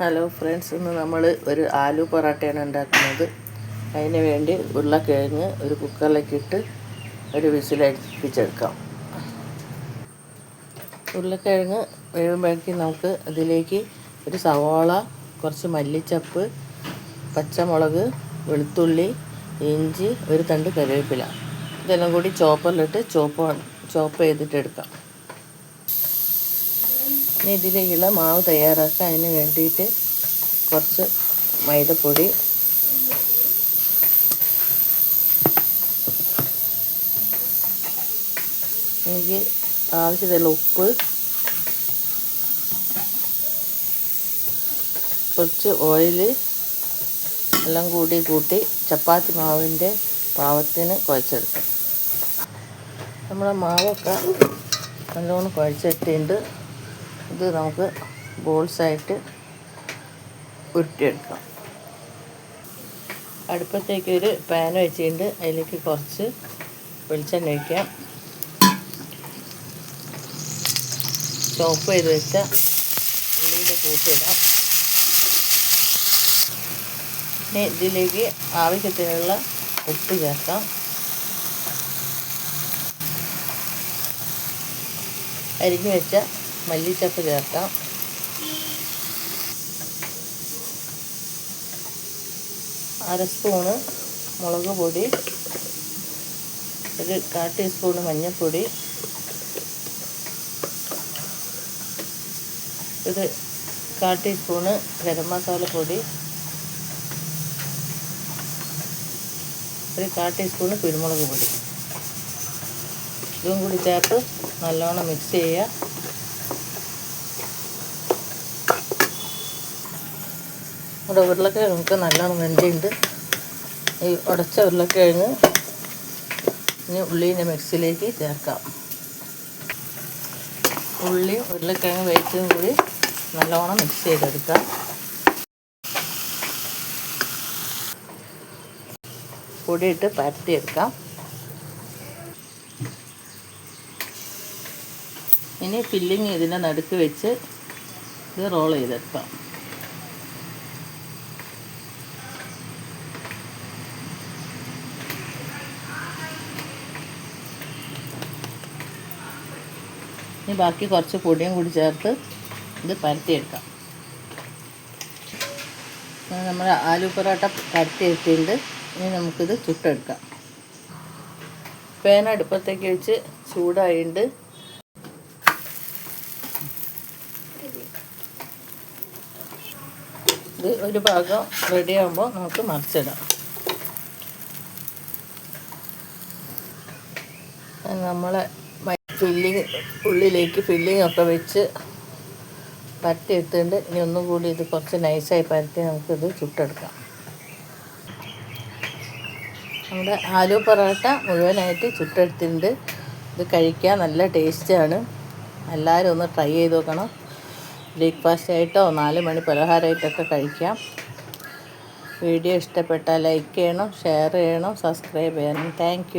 Hello friends ഇന്ന് നമ്മൾ ഒരു ആലു പൊറോട്ടയാണ് ഉണ്ടാക്കുന്നത്. അതിന് വേണ്ടി ഉരുളക്കിഴങ്ങ് ഒരു കുക്കറിലേക്ക് ഇട്ട് ഒരു വിസിലടിപ്പിച്ചെടുക്കാം ഉരുളക്കിഴങ്ങ് വേവുമ്പോഴേക്ക് നമുക്ക് അതിലേക്ക് ഒരു സവാള കുറച്ച് മല്ലിച്ചപ്പ് പച്ചമുളക് വെളുത്തുള്ളി ഇഞ്ചി ഒരു തണ്ട് കറിവേപ്പില. ഇതെല്ലാം കൂടി ചോപ്പറിലിട്ട് ചോപ്പ് ചോപ്പ് ചെയ്തിട്ടെടുക്കാം. ഇനി ഇതിലേക്കുള്ള മാവ് തയ്യാറാക്കുക അതിന് വേണ്ടിയിട്ട് കുറച്ച് മൈദപ്പൊടി. എനിക്ക് ആവശ്യത്തിലുള്ള ഉപ്പ്. കുറച്ച് ഓയിൽ എല്ലാം കൂടി കൂട്ടി ചപ്പാത്തി മാവിന്റെ പാവത്തിന് കുഴച്ചെടുക്കാം. നമ്മുടെ മാവൊക്കെ നല്ലോണം കുഴച്ചിട്ടുണ്ട്. ഇത് നമുക്ക് ബോൾസായിട്ട് ഉരുട്ടിയെടുക്കാം. അടുപ്പത്തേക്ക് ഒരു പാൻ വെച്ചിട്ടുണ്ട്. അതിലേക്ക് കുറച്ച് വെളിച്ചെണ്ണ ഒഴിക്കാം. ചോപ്പ് ചെയ്ത് വെച്ച ഉള്ളിയുടെ കൂട്ടിടാം ഇനി ഇതിലേക്ക് ആവശ്യത്തിനുള്ള ഉപ്പ് ചേർക്കാം. അരിഞ്ഞു വെച്ച മല്ലിച്ചപ്പ് ചേർക്കാം. അര സ്പൂണ് മുളക് പൊടി ഒരു കാ ടീസ്പൂണ് മഞ്ഞൾപ്പൊടി ഒരു കാ ടീസ്പൂണ് ഗരം മസാലപ്പൊടി പൊടി ഒരു കാ ടീസ്പൂണ് കുരുമുളക് പൊടി. ഇതും കൂടി ചേർത്ത് നല്ലോണം മിക്സ് ചെയ്യുക. ഇവിടെ ഉരുളക്കിഴങ്ങൾക്ക് നല്ലോണം വെന്തിട്ടുണ്ട്. ഈ ഉടച്ച ഉരുളക്കിഴങ്ങ് ഇനി ഉള്ളീന്റെ മിക്സിയിലേക്ക് ചേർക്കാം. ഉള്ളിയും ഉരുളക്കിഴങ്ങ് വേവിച്ചതും കൂടി നല്ലോണം മിക്സ് ചെയ്തെടുക്കാം. പൊടിയിട്ട് പരത്തിയെടുക്കാം. ഇനി ഫില്ലിങ് ഇതിന്റെ നടുക്ക് വെച്ച് ഇത് റോൾ ചെയ്തെടുക്കാം. ഇനി ബാക്കി കുറച്ച് പൊടിയും കൂടി ചേർത്ത് ഇത് പരത്തിയെടുക്കാം. നമ്മൾ ആലു പൊറോട്ട പരത്തിയെടുത്തിട്ടുണ്ട് ഇനി നമുക്കിത് ചുട്ടെടുക്കാം. പേന അടുപ്പത്തേക്ക് വെച്ച് ചൂടായിട്ടുണ്ട്. ഇത് ഒരു ഭാഗം റെഡി ആകുമ്പോൾ നമുക്ക് മറിച്ചിടാം. നമ്മളെ ഫില്ലിങ് ഉള്ളിലേക്ക് ഫില്ലിംഗ് ഒക്കെ വെച്ച് പരത്തി എടുത്തിട്ടുണ്ട് ഇനി ഒന്നും കൂടി ഇത് കുറച്ച് നൈസായി പരത്തി നമുക്കിത് ചുട്ടെടുക്കാം. നമ്മുടെ ആലു പൊറോട്ട മുഴുവനായിട്ട് ചുട്ടെടുത്തിട്ടുണ്ട്. ഇത് കഴിക്കാൻ നല്ല ടേസ്റ്റാണ് എല്ലാവരും ഒന്ന് ട്രൈ ചെയ്ത് നോക്കണം. ബ്രേക്ക്ഫാസ്റ്റ് ആയിട്ടോ നാല് മണി പലഹാരമായിട്ടൊക്കെ കഴിക്കാം. വീഡിയോ ഇഷ്ടപ്പെട്ടാൽ ലൈക്ക് ചെയ്യണം ഷെയർ ചെയ്യണം സബ്സ്ക്രൈബ് ചെയ്യണം. താങ്ക്